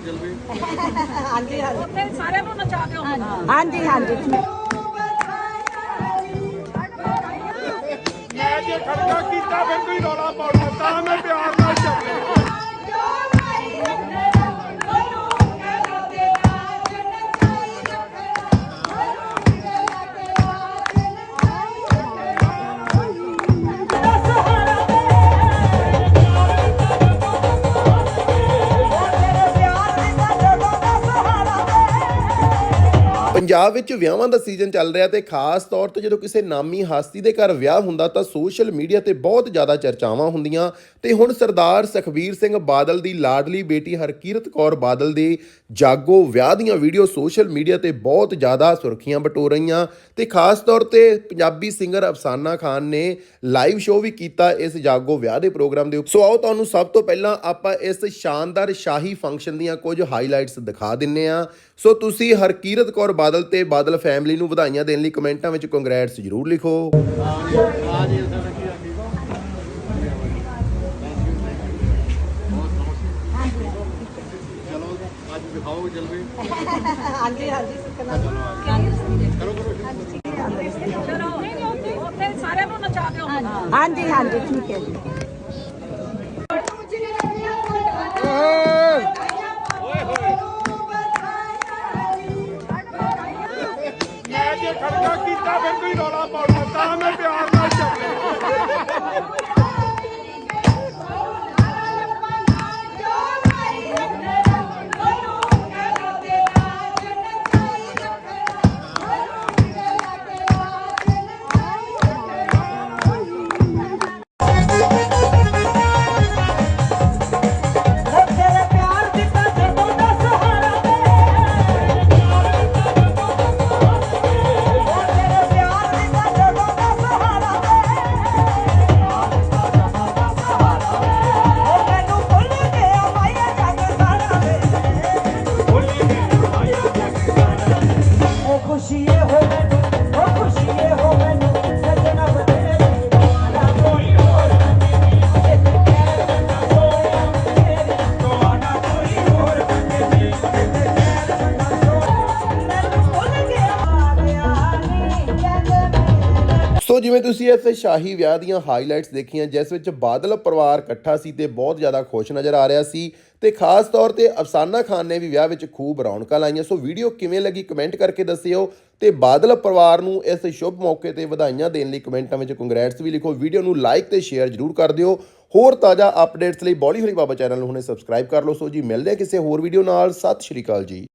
ਜਲਵੇ ਹਾਂਜੀ ਹਾਂਜੀ। ਉੱਥੇ ਸਾਰਿਆਂ ਨੂੰ ਨਚਾ ਦਿਓ ਹਾਂਜੀ ਹਾਂਜੀ। ਮੈਂ ਜੇ ਖੜਕਾ ਕੀਤਾ ਫਿਰ ਕੋਈ ਰੌਲਾ ਪਾਉਣਾ ਤਾਂ ਮੈਂ ਪਿਆਰ ਪੰਜਾਬ ਵਿੱਚ ਵਿਆਹਾਂ ਦਾ ਸੀਜ਼ਨ ਚੱਲ ਰਿਹਾ ਤੇ ਖਾਸ ਤੌਰ ਤੇ ਜਦੋਂ ਕਿਸੇ ਨਾਮੀ ਹਸਤੀ ਦੇ ਘਰ ਵਿਆਹ ਹੁੰਦਾ ਤਾਂ ਸੋਸ਼ਲ ਮੀਡੀਆ ਤੇ ਬਹੁਤ ਜ਼ਿਆਦਾ ਚਰਚਾਵਾਂ ਹੁੰਦੀਆਂ। ਤੇ ਹੁਣ ਸਰਦਾਰ ਸੁਖਬੀਰ ਸਿੰਘ ਬਾਦਲ ਦੀ ਲਾਡਲੀ ਬੇਟੀ ਹਰਕੀਰਤ ਕੌਰ ਬਾਦਲ ਦੇ ਜਾਗੋ ਵਿਆਹ ਦੀਆਂ ਵੀਡੀਓ ਸੋਸ਼ਲ ਮੀਡੀਆ ਤੇ ਬਹੁਤ ਜ਼ਿਆਦਾ ਸੁਰਖੀਆਂ ਬਟੋ ਰਹੀਆਂ। ਤੇ ਖਾਸ ਤੌਰ ਤੇ ਪੰਜਾਬੀ ਸਿੰਗਰ ਅਫਸਾਨਾ ਖਾਨ ਨੇ ਲਾਈਵ ਸ਼ੋਅ ਵੀ ਕੀਤਾ ਇਸ ਜਾਗੋ ਵਿਆਹ ਦੇ ਪ੍ਰੋਗਰਾਮ ਦੇ ਉੱਪਰ। ਸੋ ਆਓ ਤੁਹਾਨੂੰ ਸਭ ਤੋਂ ਪਹਿਲਾਂ ਆਪਾਂ ਇਸ ਸ਼ਾਨਦਾਰ ਸ਼ਾਹੀ ਫੰਕਸ਼ਨ ਦੀਆਂ ਕੁਝ ਹਾਈਲਾਈਟਸ ਦਿਖਾ ਦਿੰਨੇ ਆ। ਸੋ ਤੁਸੀਂ ਹਰਕੀਰਤ ਕੌਰ ਬਾਦਲ ਤੇ ਬਾਦਲ ਫੈਮਿਲੀ ਨੂੰ ਵਧਾਈਆਂ ਦੇਣ ਲਈ ਕਮੈਂਟਾਂ ਵਿੱਚ ਕੰਗ੍ਰੈਟਸ ਜ਼ਰੂਰ ਲਿਖੋ। ਦਿਖਾਓ ਜਲਵੇ ਹਾਂਜੀ ਹਾਂਜੀ ਕਰੋ ਕਰੋ ਚਲੋ ਉੱਥੇ ਉੱਥੇ ਸਾਰਿਆਂ ਨੂੰ ਨਚਾ ਦਿਓ। ਹਾਂਜੀ ਹਾਂਜੀ ਠੀਕ ਹੈ ਜੀ। ਖੜਕਾ ਕੀਤਾ ਫਿਰ ਕੋਈ ਰੌਲਾ ਪਾਉਣਾ ਤਾਂ ਮੈਂ ਪਿਆਰ ਸੋ ਜਿਵੇਂ ਤੁਸੀਂ ਇਸ ਸ਼ਾਹੀ ਵਿਆਹ ਦੀਆਂ ਹਾਈਲਾਈਟਸ ਦੇਖੀਆਂ, ਜਿਸ ਵਿੱਚ ਬਾਦਲ ਪਰਿਵਾਰ ਇਕੱਠਾ ਸੀ ਤੇ ਬਹੁਤ ਜ਼ਿਆਦਾ ਖੁਸ਼ ਨਜ਼ਰ ਆ ਰਿਹਾ ਸੀ ਤੇ ਖਾਸ ਤੌਰ ਤੇ ਅਫਸਾਨਾ ਖਾਨ ਨੇ ਵੀ ਵਿਆਹ ਵਿੱਚ ਖੂਬ ਰੌਣਕਾਂ ਲਾਈਆਂ। ਸੋ ਵੀਡੀਓ ਕਿਵੇਂ ਲੱਗੀ ਕਮੈਂਟ ਕਰਕੇ ਦੱਸਿਓ ਤੇ ਬਾਦਲ ਪਰਿਵਾਰ ਨੂੰ ਇਸ ਸ਼ੁਭ ਮੌਕੇ ਤੇ ਵਧਾਈਆਂ ਦੇਣ ਲਈ ਕਮੈਂਟਾਂ ਵਿੱਚ ਕੰਗ੍ਰੈਟਸ ਵੀ ਲਿਖੋ। ਵੀਡੀਓ ਨੂੰ ਲਾਈਕ ਤੇ ਸ਼ੇਅਰ ਜ਼ਰੂਰ ਕਰ ਦਿਓ। ਹੋਰ ਤਾਜ਼ਾ ਅਪਡੇਟਸ ਲਈ ਬੋਲੀ ਹਰੀ ਬਾਬਾ ਚੈਨਲ ਨੂੰ ਹੁਣੇ ਸਬਸਕ੍ਰਾਈਬ ਕਰ ਲਓ। ਸੋ ਜੀ, ਮਿਲਦੇ ਹਾਂ ਕਿਸੇ ਹੋਰ ਵੀਡੀਓ ਨਾਲ। ਸਤਿ ਸ਼੍ਰੀ ਅਕਾਲ ਜੀ।